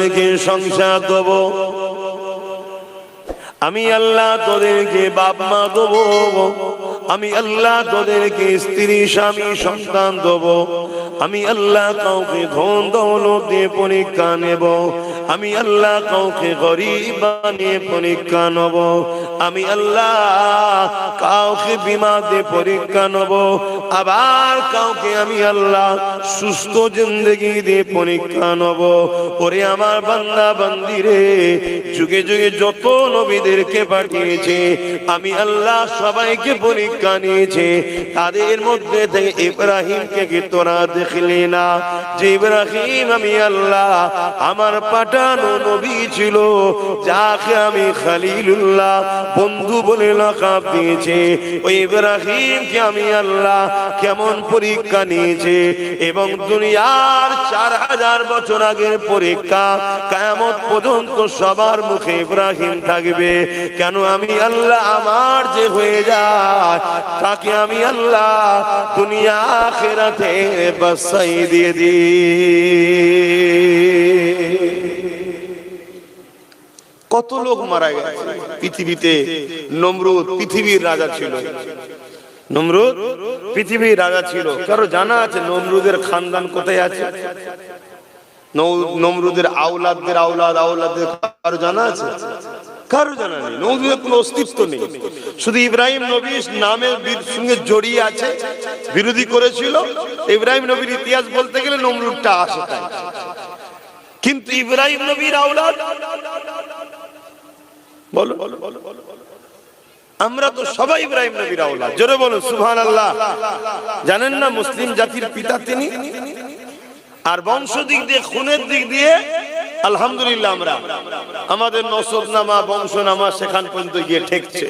তোদেরকে সংসার দেবো। আমি আল্লাহ তোদেরকে বাপ মা দেবো। আমি আল্লাহ তোদেরকে স্ত্রী, স্বামী, সন্তান দেব। আমি আল্লাহ কাউকে ধন দৌলত দিয়ে পরীক্ষা নেব। আমি আল্লাহ কাউকে গরিব বানিয়ে পরীক্ষা নেব। আমি আল্লাহ কাউকে বিমা দিয়ে পরীক্ষা নেব। আবার কাউকে আমি আল্লাহ সুস্থ জিন্দগি দিয়ে পরীক্ষা নেব। ওরে আমার বান্দা বান্দিরে যুগে যুগে যত নবীদেরকে পাঠিয়েছে, আমি আল্লাহ সবাইকে পরীক্ষা নিয়েছে। তাদের মধ্যে থেকে ইব্রাহিমকে কি তোরা দেখলি না? যে ইব্রাহিম আমি আল্লাহ, আমার পাঠানো নবী ছিল, যাকে আমি খালিলুল্লাহ বন্ধু বলে লাকাব দিয়েছে। ওই ইব্রাহিমকে আমি আল্লাহ কেমন পরীক্ষা নিয়েছে? এবং দুনিয়ার চার হাজার বছর আগের পরীক্ষা কেমন পর্যন্ত সবার মুখে ইব্রাহিম থাকবে। কেন আমি আল্লাহ আমার যে হয়ে যায়, তাকে আমি আল্লাহ দুনিয়া খেরাতে বাসাই দিয়ে দিই। কত লোক মারা গেছে? পৃথিবীতে নমরুদ পৃথিবীর রাজা ছিল। নমরুদ, পৃথিবীর রাজা ছিল। কারও জানা আছে নমরুদের খানদান কোথায় আছে? নমরুদের আওলাদদের আওলাদ আওলাদের কারও জানা আছে? কারও জানা নেই। নমরুদের কোনো অস্তিত্ব নেই। শুধু ইব্রাহিম নবীর নামের সঙ্গে জড়িয়ে আছে, বিরোধী করেছিল। ইব্রাহিম নবীর ইতিহাস বলতে গেলে নমরুদটা আসে তাই। কিন্তু ইব্রাহিম নবীর আওলাদ বলো। আমরা তো সবাই ইব্রাহিম নবীর আওলাদ। জোরে বলো সুবহান আল্লাহ জানেন না মুসলিম জাতির পিতা তিনি? আর বংশ দিক দিয়ে, খুনের দিক দিয়ে, আলহামদুলিল্লাহ আমরা। আমাদের নসব নামা বংশ নামা সেখান পর্যন্ত গিয়ে ঠেকছে।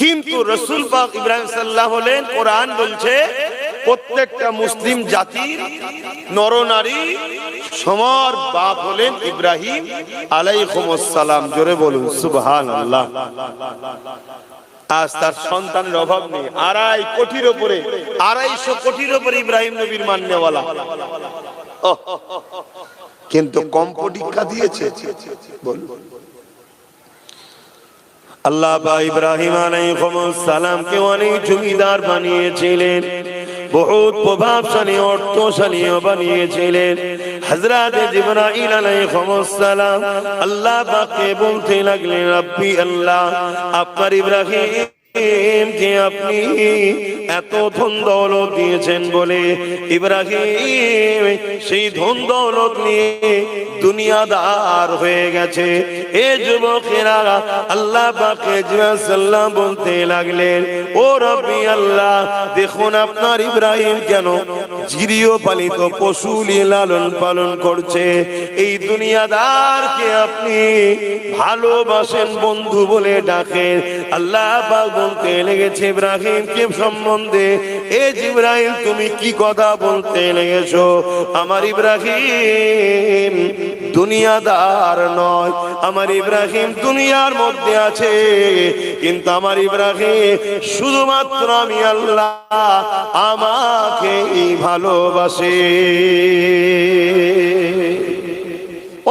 কিন্তু রসুল পাক ইব্রাহিম সাল্লাহ হলেন কোরআন বলছে, প্রত্যেকটা মুসলিম জাতির নরনারী সমার বাপ হলেন ইব্রাহিম আলাইকুমসালাম জোরে বলুন সুবহান আল্লাহ আজ তার সন্তানের অভাব নেই। আড়াই কোটির ওপরে আড়াইশো কোটির ওপরে ইব্রাহিম নবীর মান্যওয়ালা। কিন্তু কম পরীক্ষা দিয়েছে। আল্লাহ বা ইব্রাহিম সালামকে অনেক জমিদার বানিয়েছিলেন। বহুত প্রভাবশালী, অর্থশালীও বানিয়েছিলেন। হযরত জিবরাইল আলাইহিস সালাম আল্লাহ পাককে বলতে লাগলেন রব্বি আল্লাহ আপনার ইব্রাহিম কে আপনি এত ধন দৌলত দিয়েছেন বলে ইব্রাহিম সেই ধন দৌলত নিয়ে দুনিয়াদার হয়ে গেছে। এ যুবকেরা আল্লাহ পাকে সাল্লাম বলতে লাগলেন, ও রব্বি আল্লাহ, দেখুন আপনার ইব্রাহিম কেন গৃহ পালিত পশু লালন পালন করছে। এই দুনিয়াদারকে আপনি ভালোবাসেন বন্ধু বলে ডাকেন। আল্লাহ পাক বলতে লেগেছে, ইব্রাহিমকে সম্বন্ধে এ ইব্রাহিম তুমি কি কথা বলতে লেগেছো? আমার ইব্রাহিম দুনিয়াদার নয়, আমার ইব্রাহিম দুনিয়ার মধ্যে আছে। কিন্তু আমার ইব্রাহিম, শুধুমাত্র আমি আল্লাহ আমাকে ভালোবাসে।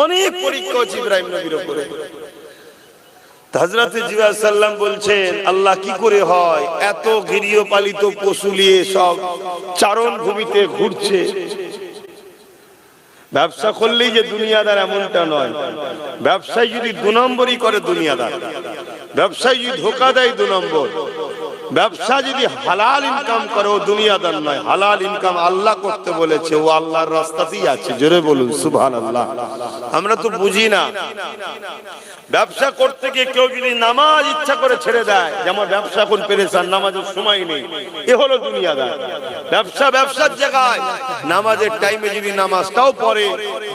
অনেক পরীক্ষা ইব্রাহিম নবীর উপরে। সাল্লাম বলছেন, আল্লাহ কি করে হয়? এত গৃহপালিত পশু নিয়ে সব ঘুরছে। ব্যবসা করলেই যে দুনিয়াদার এমনটা নয়। ব্যবসায় যদি দু নম্বরই করে দুনিয়াদার। ব্যবসায় যদি ধোকা দেয় দু নম্বর। ব্যবসা যদি হালাল ইনকাম করো দুনিয়াদার নয়। হালাল ইনকাম আল্লাহ করতে বলেছে, ও আল্লাহর রাস্তাতেই আছে। জোরে বলুন সুবহান আল্লাহ আমরা তো বুঝি না। ব্যবসা করতে গিয়ে কেউ যদি নামাজ ইচ্ছা করে ছেড়ে দেয় যেমন ব্যবসা এখন পেরেছান নামাজের সময় নেই, এ হলো দুনিয়াদার। ব্যবসা ব্যবসার জায়গায়, নামাজের টাইমে যদি নামাজটাও পড়ে,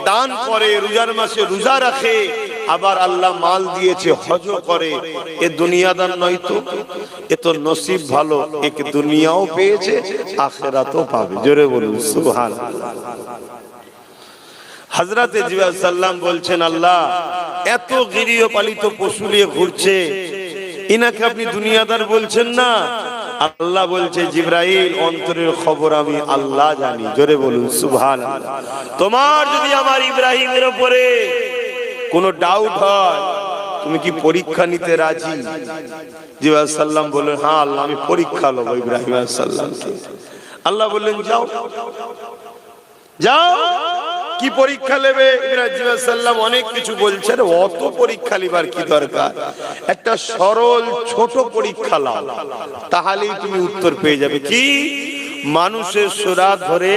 দান করে, রোজার মাসে রোজা রাখে আবার আল্লাহ মাল দিয়েছে হজ করে। এ দুনিয়াদার নয় তো? এ তো নসিব ভালো। এক দুনিয়াও পেয়েছে, আখেরাতও পাবে। জোরে বলুন, সুবহান। জিয়া সাল্লাম বলছেন, আল্লাহ, এত গৃহপালিত পশু নিয়ে ঘুরছে। ইনাকে আপনি দুনিয়াদার বলছেন না? আল্লাহ বলছে, জিব্রাইল, অন্তরের খবর আমি আল্লাহ জানি। জোরে বলুন, সুবহান। তোমার যদি আমার ইব্রাহিমের উপরে কোনো ডাউট হয়, তুমি কি পরীক্ষা নিতে রাজি? জিবাহ সাল্লাম বললেন হ্যাঁ আল্লাহ, আমি পরীক্ষা লব ইব্রাহিম সাল্লামকে আল্লাহ বললেন, যাও। যাও। কি পরীক্ষা নেবে? ইব্রাহিম সাল্লাম অনেক কিছু বলছেন, অত পরীক্ষা লিবার কি দরকার? একটা সরল, ছোট পরীক্ষা লাও, তাহলেই তুমি উত্তর পেয়ে যাবে। কি? মানুষের সোরা ধরে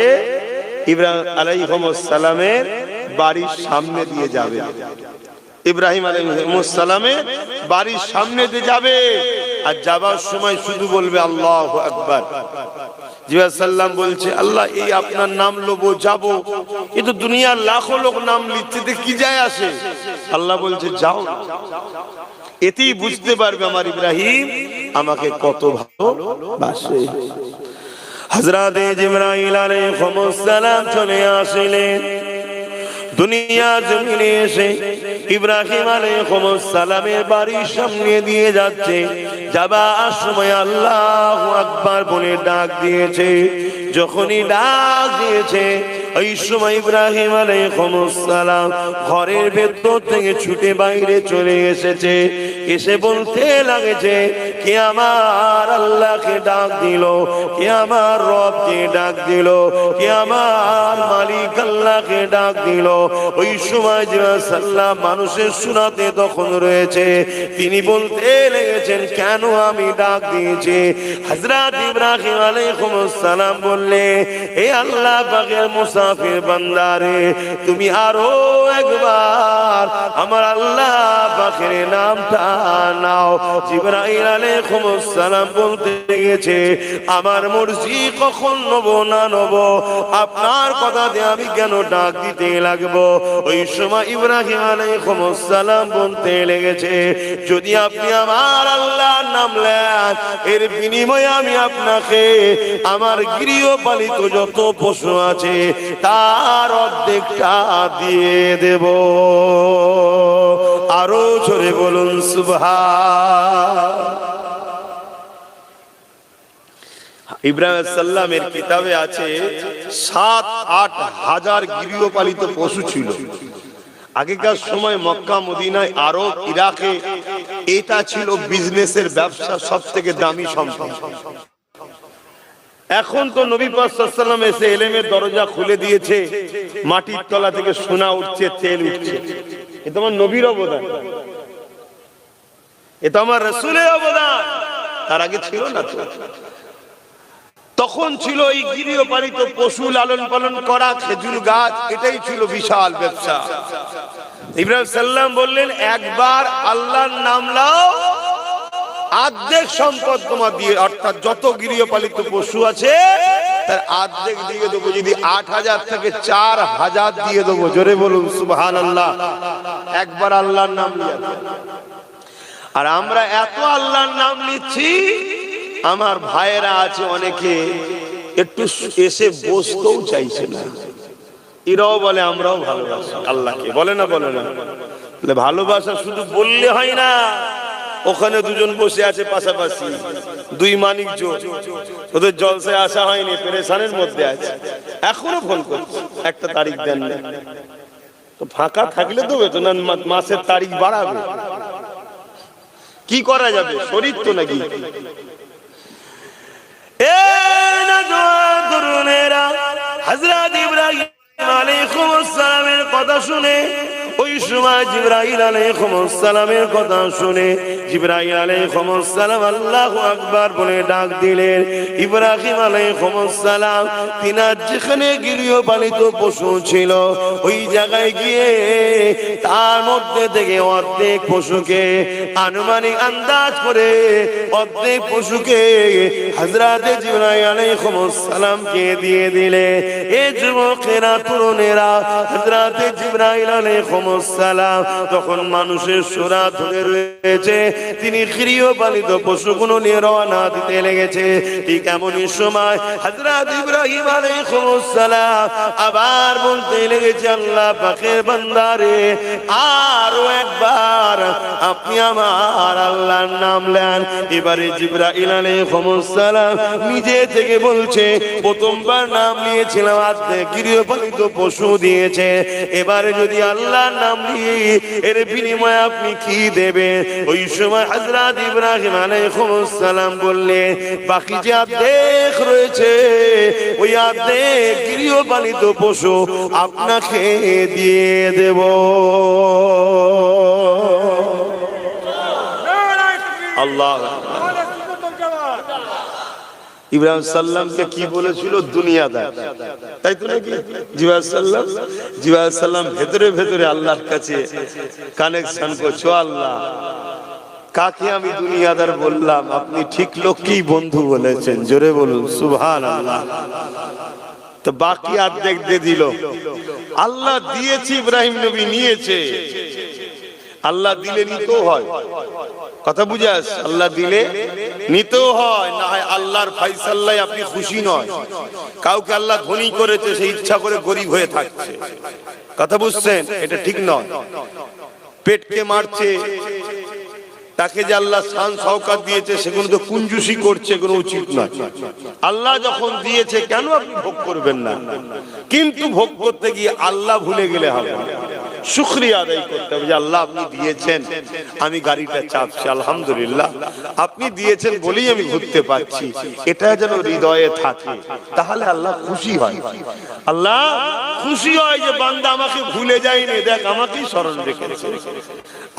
ইব্রাহিম আলাইহিস সালামের বাড়ির সামনে দিয়ে যাবে। ইব্রাহিম আলাইহিসসালামের বাড়ির সামনে দিয়ে যাবে। আর যাবার সময় শুধু বলবে, আল্লাহ আকবার। জিবাসাল্লাম বলছে, আল্লাহ, এই আপনার নাম লোবো, যাব। কিন্তু দুনিয়ার লাখো লোক নাম লিখতে কি যায় আসে? আল্লাহ বলছে, যাও এতেই বুঝতে পারবে আমার ইব্রাহিম, আমাকে কত ভালোবাসে। হজরতে জিবরাইল আলাইহিস সালাম চলে আসিলেন। দুনিয়া জমিনে এসে ইব্রাহিম সালামের বাড়ির সামনে দিয়ে যাচ্ছে। যাবার সময় আল্লাহ আকবার বলে ডাক দিয়েছে। যখনই ডাক দিয়েছে ওই সময় ইব্রাহিম আলাইহিস সালাম ঘরের ভেতর থেকে ছুটে বাইরে চলে এসেছে। এসে বলতে লাগেছে কে আমার আল্লাহকে ডাক দিল? কে আমার রবকে ডাক দিল? কে আমার মালিক আল্লাহকে ডাক দিল? ওই সময় সাল্লাম মানুষের শোনাতে তখন রয়েছে। তিনি বলতে লেগেছেন, কেন আমি ডাক দিয়েছি? হযরত ইব্রাহিম আলাইহিস সালাম বললে এ আল্লাহ পাকের মুসাফির বান্দারে, তুমি আরও একবার আমার আল্লাহ পাকের নামটা নাও। জিবরাইল আলাইহিস সালাম বলতে গেছে আমার মর্জি কখন নব না নব? আপনার কথা দিয়ে আমি কেন ডাক দিতে লাগবো? ওই সময় ইব্রাহিম আলাইহিস সালাম বলতে লেগেছে, যদি আপনি আমার আল্লাহর নাম নেন, এর বিনিময়ে আমি আপনাকে, আমার গৃহপালিত যত পশু আছে তার অর্ধেকটা দিয়ে দেব। আরও জোরে বলুন, সুবহান। ইব্রাহিম সাল্লামের কিতাবে আছে, সাত, আট হাজার গৃহপালিত পশু ছিল। আগেকার সময় মক্কা, মদিনায়, আরব, ইরাকে, এটা ছিল বিজনেসের ব্যবসা সব থেকে দামি সম্পদ। এখন তো নবী পাসাল্লাম এসে এলেমের দরজা খুলে দিয়েছে, মাটির তলা থেকে সোনা উঠছে, তেল উঠছে। এ তো আমার নবীর অবদান। এ তো আমার রসুলের অবদান। তার আগে ছিল না তখন ছিল এই গৃহপালিত পশু লালন পালন করা, খেজুর গাছ, এটাই ছিল বিশাল ব্যবসা। ইব্রাহিম সাল্লাম বললেন, একবার আল্লাহর নাম লাও আর্ধেক সম্পদ তোমার দিয়ে, অর্থাৎ যত গৃহপালিত পশু আছে, তার আর্ধেক দিয়ে দেবো, যদি আট হাজার থেকে চার হাজার দিয়ে দেবো। জোরে বলুন সুবহান আল্লাহ একবার আল্লাহর নাম নিয়ে আর আমরা এত আল্লাহর নাম নিচ্ছি, আমার ভাইয়েরা আছে অনেকে, একটু এসে বসতেও চাইছে না। এরাও বলে, আমরাও ভালোবাসি আল্লাহকে। বলে না বলে না। ভালোবাসা শুধু বললে হয় না। ওখানে দুজন বসে আছে পাশাপাশি। দুই মানিক ওদের জলসায় আসা হয়নি, পেরেশানের মধ্যে আছে। এখনও ফোন করছে, একটা তারিখ দেন না তো ফাঁকা থাকলে তো না মাসের তারিখ বাড়াবে। কি করা যাবে, শরীর তো নাকি? হজরত ইব্রাহিম কথা শুনে ওই সময় জিব্রাইল আলাইহিস সালামের কথা শুনে জিব্রাইল আলাইহিস সালাম আল্লাহু আকবার বলে ডাক দিলেন। ইব্রাহিম আলাইহিস সালাম তিনার যেখানে গৃহপালিত পশু ছিল, ওই জায়গায় গিয়ে তার মধ্যে থেকে অর্ধেক পশুকে আনুমানিক আন্দাজ করে অর্ধেক পশুকে হযরতে জিব্রাইল আলাইহিস সালামকে দিয়ে দিলে। এ যুবকেরা, তরুণেরা, হযরতে জিব্রাইল আলাইহিস সালাম তখন মানুষের সোরা ধরে রয়েছে, তিনি গৃহপালিত পশুগুলো নিয়ে রওনা দিতে লেগেছে। ঠিক এমনই সময় হযরত ইব্রাহিম আলাইহিস সালাম আবার বলতে লেগেছে, আল্লাহ পাকের বান্দারে, আরও একবার আপনি আমার আল্লাহর নাম নেন। এবারে জিব্রাইল আলাইহিস সালাম নিজে থেকে বলছে, প্রথমবার নাম নিয়েছিলাম আজকে গৃহপালিত পশু দিয়েছে। এবারে যদি আল্লাহর নাম এর বিনিময়ে আপনি কি দেবেন? ওই সময় হযরত ইব্রাহিম আলাইহিস সালাম বললে বাকি যে আদেশ রয়েছে, ওই আদেশ গৃহপালিত পশু আপনাকে দিয়ে দেব। আল্লাহ। ইব্রাহিম সাল্লামকে কি বলেছিল? দুনিয়াদার। তাই তো নাকি? জিবা সাল্লাম? জিবা সাল্লাম ভেতরে ভেতরে আল্লাহর কাছে কানেকশন করছ আল্লাহ, কাকে আমি দুনিয়াদার বললাম? আপনি ঠিক লোককেই বন্ধু বলেছেন, জোরে বলুন সুবহান আল্লাহ তো বাকি অর্ধেক দিয়ে দিল। আল্লাহ দিয়েছে, ইব্রাহিম নবী নিয়েছে। আল্লাহ দিলে নিতেও হয়। কথা বুঝাস আল্লাহ দিলে নিতেও হয়, না হয় আল্লাহর ফাইসাল্লায় আপনি খুশি নয়। কাউকে আল্লাহ ধনী করেছে সেই ইচ্ছা করে গরিব হয়ে থাকছে। কথা বুঝছেন? এটা ঠিক নয়। পেটকে মারছে, তাকে যে আল্লাহ শান সহকার দিয়েছে সেগুলো তো কুঞ্জুসি করছে, কোনো উচিত নয়। আল্লাহ যখন দিয়েছে, কেন আপনি ভোগ করবেন না? কিন্তু ভোগ করতে গিয়ে আল্লাহ ভুলে গেলে হবে। শুক্রিয়া আল্লাহ আপনি দিয়েছেন। আমি গাড়িটা চাপছি, আলহামদুলিল্লাহ। আপনি দিয়েছেন বলেই আমি ঘুরতে পারছি। এটা যেন হৃদয়ে তাহলে আল্লাহ খুশি হয়। আল্লাহ খুশি হয় যে বান্দা আমাকে ভুলে যায়নি। দেখ, আমাকেই স্মরণ রেখেছে।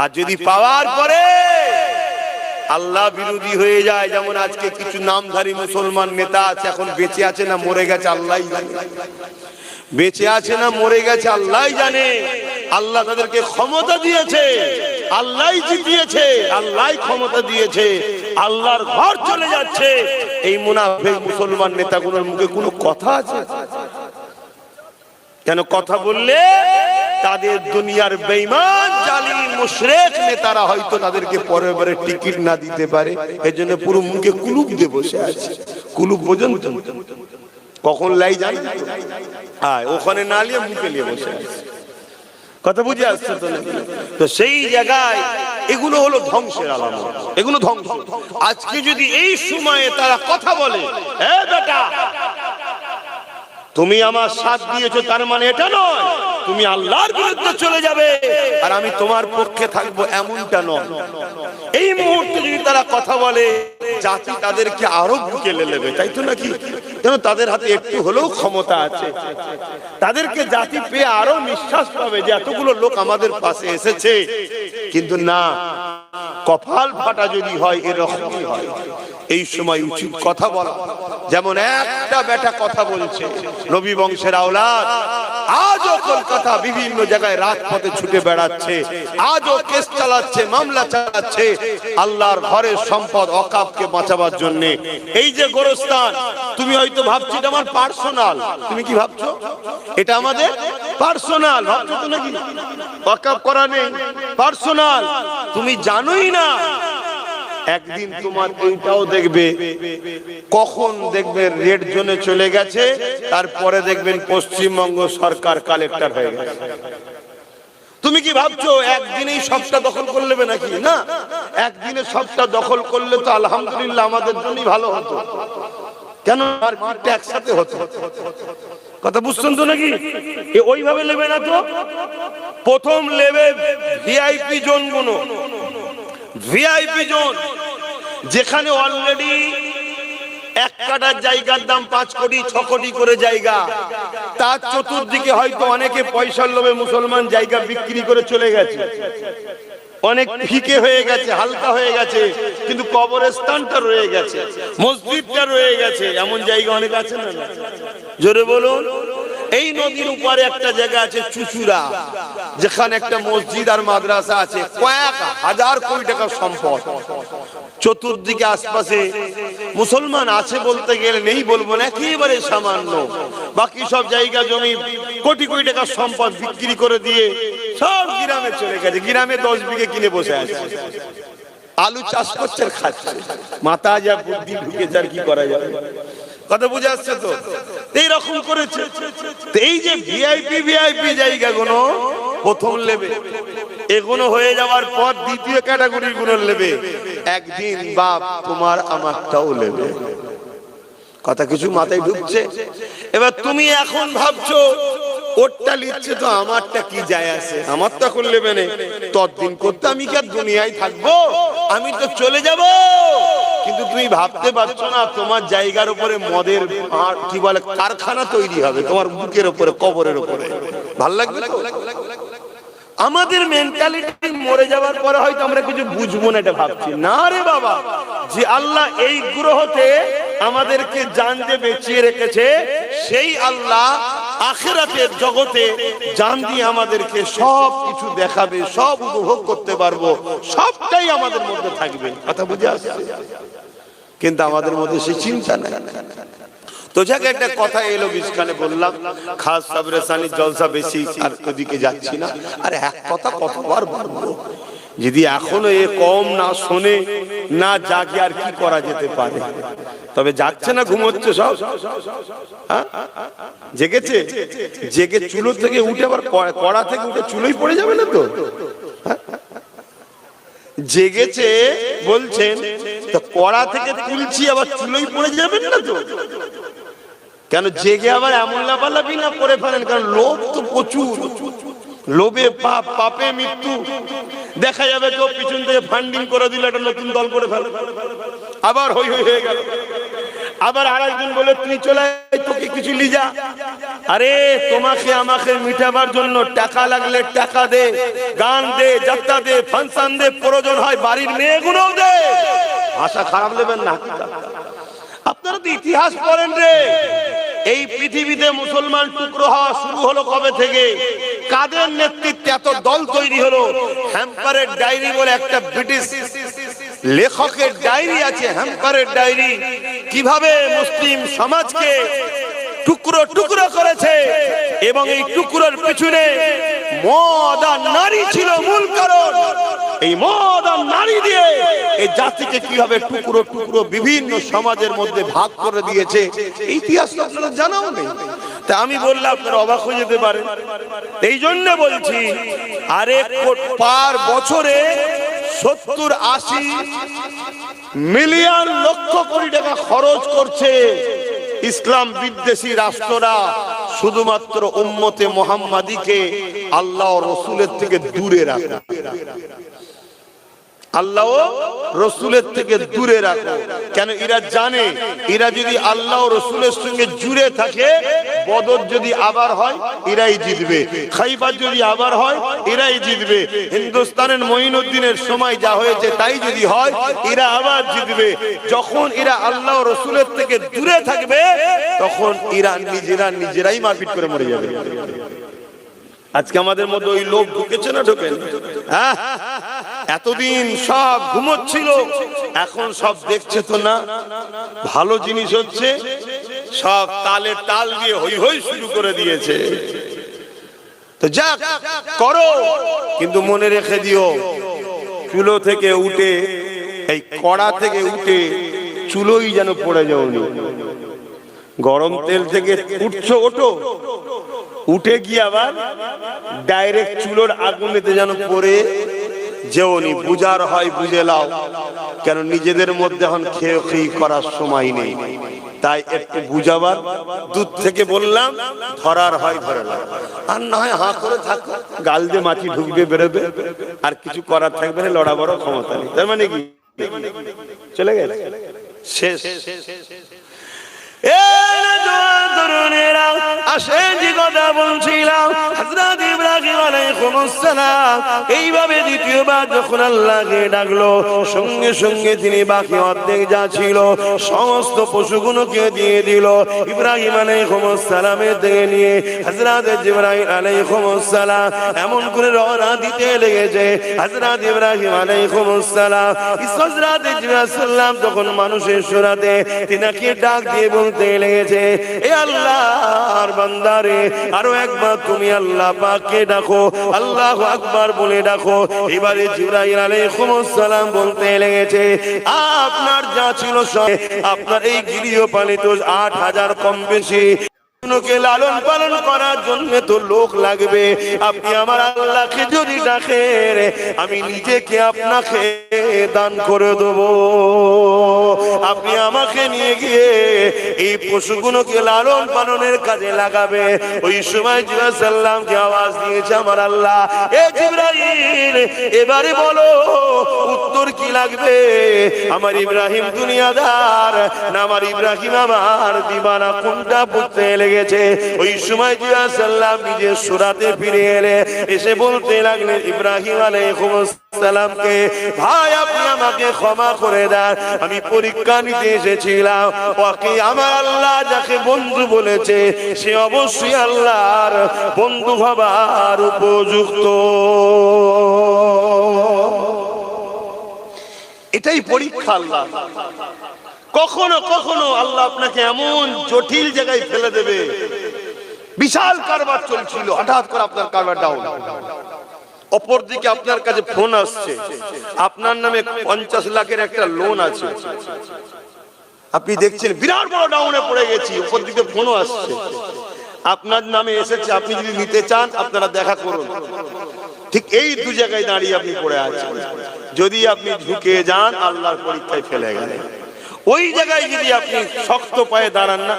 আর যদি পাওয়ার পরে আল্লাহ বিরোধী হয়ে যায়, যেমন আজকে কিছু নামধারী মুসলমান নেতা আছে, এখন বেঁচে আছে না মরে গেছে আল্লাহ বেঁচে আছে না মরে গেছে, আল্লাহ জানে। আল্লাহ তাদেরকে ক্ষমতা দিয়েছে, আল্লাহ জিতিয়েছে, আল্লাহ ক্ষমতা দিয়েছে, আল্লাহর ঘর চলে যাচ্ছে। এই মুনাফেক মুসলমান নেতাগুলোর মুখে কোনো কথা আছে? কেন কথা বললে? তাদের দুনিয়ার বেইমান জালি মুশরিক নেতারা হয়তো তাদেরকে পরের বারে টিকিট না দিতে পারে। এজন্য পুরো মুখে কুলুপ দিয়ে বসে আছে। কুলুপ বোঝেন তো কখন লাই যাই আয়, ওখানে না নিয়ে মুখে নিয়ে বসে কথা বুঝে আসছে তো? তো সেই জায়গায় এগুলো হলো ধ্বংসের আলামত। এগুলো ধ্বংস। আজকে যদি এই সময়ে তারা কথা বলে, এ বেটা, তুমি আমার সাথ দিয়েছ, তার মানে এটা নয়। তুমি আল্লাহর বিরুদ্ধে চলে যাবে, আর আমি তোমার পক্ষে থাকব এমনটা নয়। এই মুহূর্তে যদি তারা কথা বলে, জাতি তাদেরকে আরও বুকে নেবে, তাই তো নাকি? যেন তাদের হাতে একটু হলেও ক্ষমতা আছে। তাদেরকে জাতি পেয়ে আরও নিঃশ্বাস পাবে যে এতগুলো লোক আমাদের পাশে এসেছে। কিন্তু না, কপাল ফাটা যদি হয়, এরকমই হয়। এই সময় উচিত কথা বলা। যেমন একটা বেটা কথা বলছে, নবী বংশের আওলাদ, আজও কলকাতা বিভিন্ন জায়গায় রাজপথে ছুটে বেড়াচ্ছে, আজও কেস চালাচ্ছে, মামলা চালাচ্ছে, আল্লাহর ঘরের সম্পদ অকাপকে বাঁচাবার জন্য। এই যে গোরস্থান, তুমি হয়তো ভাবছ এটা আমার পার্সোনাল। তুমি কি ভাবছ? এটা আমাদের পার্সোনাল, ভাবছ তো নাকি? অকাপ করা নেই। পার্সোনাল, তুমি জানোই না। একদিন তোমার এইটাও দেখবে। কখন দেখবে রেড জোনে চলে গেছে, তারপরে দেখবেন পশ্চিমবঙ্গ সরকার কালেক্টর হয়ে গেছে। তুমি কি ভাবছ, একদিনেই সবটা দখল করে নেবে নাকি? না, একদিনে সবটা দখল করলে তো আলহামদুলিল্লাহ আমাদের জন্যই ভালো হতো। কেন একসাথে হতো? কথা বুঝছেন তো নাকি? ওইভাবে নেবে না তো? প্রথম লেবে ভিআইপি জোনগুলো ভিআইপি জোন, যেখানে অলরেডি এক কাটার জায়গার দাম পাঁচ কোটি, ছ কোটি করে জায়গা। তার চতুর্দিকে হয়তো অনেকে পয়সার লোভে মুসলমান জায়গা বিক্রি করে চলে গেছে। অনেক ফিকে হয়ে গেছে, হালকা হয়ে গেছে, কিন্তু কবরস্থানটা রয়ে গেছে, মসজিদটা রয়ে গেছে। এমন জায়গা অনেক আছে না? না? জোরে বলুন। এই নদীর উপরে একটা জায়গা আছে চুচুরা যেখানে একটা মসজিদ আর মাদ্রাসা আছে। কয়েক হাজার কোটি টাকার সম্পদ। চতুর্দিকে আশপাশে মুসলমান আছে বলতে গেলে নেই বলব না, একেবারে সামান্য। বাকি সব জায়গা জমি কোটি কোটি টাকার সম্পদ বিক্রি করে দিয়ে সব গ্রামে চলে গেছে। গ্রামে দশ বিঘে কিনে বসে আছে। আলু চাষ করছে খাচ্ছে। মাথা যা বুদ্ধি ঢুকে যার কি করা যাবে? কথা বুঝে আসছে তো? এইরকম করেছে। এই যে ভিআইপি ভিআইপি জায়গাগুলো প্রথম লেবে এগুলো হয়ে যাওয়ার পর দ্বিতীয় ক্যাটাগরিরগুলো নেবে একদিন বাপ তোমার আমারটাও নেবে কথা কিছু মাথায় ঢুকছে। এবার তুমি এখন ভাবছ, ওরটা লিখছে তো আমারটা কি যায় আছে? ততদিন করতে আমি কি আর দুনিয়ায় থাকব? আমি তো চলে যাব। কিন্তু তুমি ভাবতে পারছ না, তোমার জায়গার উপরে মদের কি বলে, কারখানা তৈরি হবে, তোমার বুকের উপরে, কবরের উপরে। ভালো লাগবে? আমাদের মেন্টালিটি মরে যাওয়ার পরে হয়তো আমরা কিছু বুঝব না এটা ভাবছি। না রে বাবা, যে আল্লাহ এই গ্রহতে আমাদেরকে জান দিয়ে বেঁচিয়ে রেখেছে, সেই আল্লাহ আখেরাতের জগতে জান দিয়ে আমাদেরকে সব কিছু দেখাবে, সব উপভোগ করতে পারব, সবটাই আমাদের মধ্যে থাকবে। কথা বুঝে আসছে? কিন্তু আমাদের মধ্যে সে চিন্তা নেই। তো যাকে, একটা কথা এলো বিস্কানে বললাম, খাস সাবরে সানি, জলসা বেশি, আর ওদিকে যাচ্ছি না। আর এক কথা কতবার বলব, যদি এখনও এ কম না শোনে, না জাগে আর কি করা যেতে পারে? তবে যাচ্ছে না, ঘুমোচ্ছে সব। হ্যাঁ? জেগেছে? জেগে চুলো থেকে উঠে আবার কড়া থেকে উঠে চুলোই পড়ে যাবে না তো? হ্যাঁ? জেগেছে, বলছেন কড়া থেকে তুলছি, আবার চুলোই পড়ে যাবেন না তো? কেন জেগে আবার এমন লাফালাফি না করে ফেলেন? কারণ লোভ তো প্রচুর। লোভে পাপ, পাপে মৃত্যু। দেখা যাবে তো পিছন থেকে ফান্ডিং করে দিল, একটা নতুন দল করে ফেলে। আবার হই হই হয়ে গেল। আবার আরেকজন বলে তুই চলে তোকে কিছু লিজা আরে, তোমাকে আমাকে মিটাবার জন্য টাকা লাগলে টাকা দে, গান দে, যাত্রা দে, ফাংশন দে, প্রয়োজন হয় বাড়ির মেয়েগুলোও দে। আশা খারাপ দেবেন না। আপনারা তো ইতিহাস পড়েন রে। এই পৃথিবীতে মুসলমান টুকরো হওয়া শুরু হলো কবে থেকে? কাদের নেতৃত্বে এত দল তৈরি হলো? হ্যাম্পারের ডায়েরি বলে একটা ব্রিটিশ লেখকের ডায়েরি আছে, হ্যাম্পারের ডায়েরি। কীভাবে মুসলিম সমাজকে টুকরো টুকরো করেছে এবং এই টুকরোর পিছনে মদ আর নারী ছিল মূল কারণ? এই মদ আর নারী দিয়ে এই জাতিকে কীভাবে টুকরো টুকরো বিভিন্ন সমাজের মধ্যে ভাগ করে দিয়েছে, ইতিহাস আপনারা জানাও নেই। তা আমি বললাম আপনারা অবাক হয়ে যেতে পারেন। এই জন্য বলছি আরে পার বছরে সত্তর আশি মিলিয়ন লক্ষ কোটি টাকা খরচ করছে ইসলাম বিদ্বেষী রাষ্ট্ররা, শুধুমাত্র উম্মতে মোহাম্মদীকে আল্লাহ রসুলের থেকে দূরে রাখে। আল্লাহ রসুলের থেকে দূরে রাখো। কেন এরা জানে? এরা যদি আল্লাহ রসুলের সঙ্গে জুড়ে থাকে, বদর যদি আবার হয়, এরাই জিতবে। খাইবার যদি আবার হয়, এরাই জিতবে। হিন্দুস্তানের মঈনুদ্দিনের সময় যা হয়েছে, তাই যদি হয়, এরা আবার জিতবে। যখন এরা আল্লাহ রসুলের থেকে দূরে থাকবে, তখন এরা নিজেরা নিজেরাই মারপিট করে মরে যাবে। আজকে আমাদের মধ্যে ওই লোক ঢুকেছে না ঢোকেন? হ্যাঁ? এতদিন সব ঘুমোচ্ছিল, এখন সব দেখছে তো না। ভালো জিনিস হচ্ছে, সব তালে তাল দিয়ে হই হই শুরু করে দিয়েছে। তো যাক, করো, কিন্তু মনে রেখে দিও, চুলো থেকে উঠে, এই কড়া থেকে উঠে চুলোই যেন পড়ে যাওনি গরম তেল থেকে উঠছো, ওঠো। উঠে গিয়ে আবার ডাইরেক্ট চুলোর আগুনেতে যেন পড়ে যেওনি বুঝার হয় বুঝে লাও। কেন নিজেদের মধ্যে এখন খেয়ে খেয়ে করার সময় নেই। তাই একটু বুঝাবার, দূর থেকে বললাম, ধরার হয় ধরে নাও। আর না হয় হাঁ করে থাকো, গাল দিয়ে মাছি ঢুকবে, বেরোবে। আর কিছু করার থাকবে না লড়া বড় ক্ষমতা নেই। তার মানে কি? চলে গেছে। শেষ। ইব্রাহিম এইভাবে দ্বিতীয়বার যখন আল্লাহকে ডাকলো, সঙ্গে সঙ্গে তিনি বাকি অর্ধেক যা ছিল, সমস্ত পশুগুলোকে দিয়ে দিল। ইব্রাহিম আলাইহিস সালামের থেকে নিয়ে আলাইহিস সালাম এমন করে রওনা দিতে লেগেছে। হযরত ইব্রাহিম আলাইহিস সালাম, হযরত জিবরাইল সালাম তখন মানুষের সুরাতে তিনাকে ডাক দিয়ে বলতে লেগেছে। এ আল্লাহর বান্দারে, আরও একবার তুমি আল্লাহ পাককে ডাকো, আল্লাহ আকবার বলে ডাকো। এবারে জিব্রাইল আলাইহিস সালাম বলতে লেগেছে, আপনার যা ছিল সব, আপনার এই গৃহপালিত আট হাজার কম বেশি আমি নিজেকে আপনাকে দান করে দেব। আপনি আমাকে নিয়ে গিয়ে এই পশুগুলোকে লালন পালনের কাজে লাগাবে। ওই সময় সাল্লামকে আওয়াজ দিয়েছে আমার আল্লাহ এবারে বলো, উত্তর কি লাগবে? আমার ইব্রাহিম দুনিয়াদার না আমার ইব্রাহিম আমার? দিবানা কোনটা বুঝতে লেগেছে ওই সময় জিয়া সাল্লাম নিজের সুরাতে ফিরে এলে, এসে বলতে লাগলেন, ইব্রাহিম আলাইহিস সালামকে ভাই, আপনি আমাকে ক্ষমা করে দেন। আমি পরীক্ষা নিতে এসেছিলাম। ওকে আমার আল্লাহ যাকে বন্ধু বলেছে, সে অবশ্যই আল্লাহর বন্ধু হবার উপযুক্ত। এটাই পরীক্ষা আল্লাহ। কখনো কখনো আল্লাহ আপনাকে এমন জটিল জায়গায় ফেলে দেবে। বিশাল কারবার চলছিল, হঠাৎ করে আপনার কারবার ডাউন অপর দিকে আপনার কাছে ফোন আসছে, আপনার নামে পঞ্চাশ লাখের একটা লোন আছে। আপনি দেখছেন, বিরাট বড় ডাউনে পড়ে গেছি অপর দিকে ফোনও আসছে। আপনার নামে এসেছে, আপনি যদি নিতে চান, আপনারা দেখা করুন। ঠিক এই দু জায়গায় দাঁড়িয়ে আপনি পড়ে আছেন। যদি আপনি ঝুঁকে যান, আল্লাহর পরীক্ষায় ফেলে গেলেন। ওই জায়গায় যদি আপনি শক্ত পায়ে দাঁড়ান না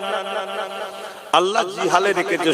আল্লাহ জি হালে রেখেছে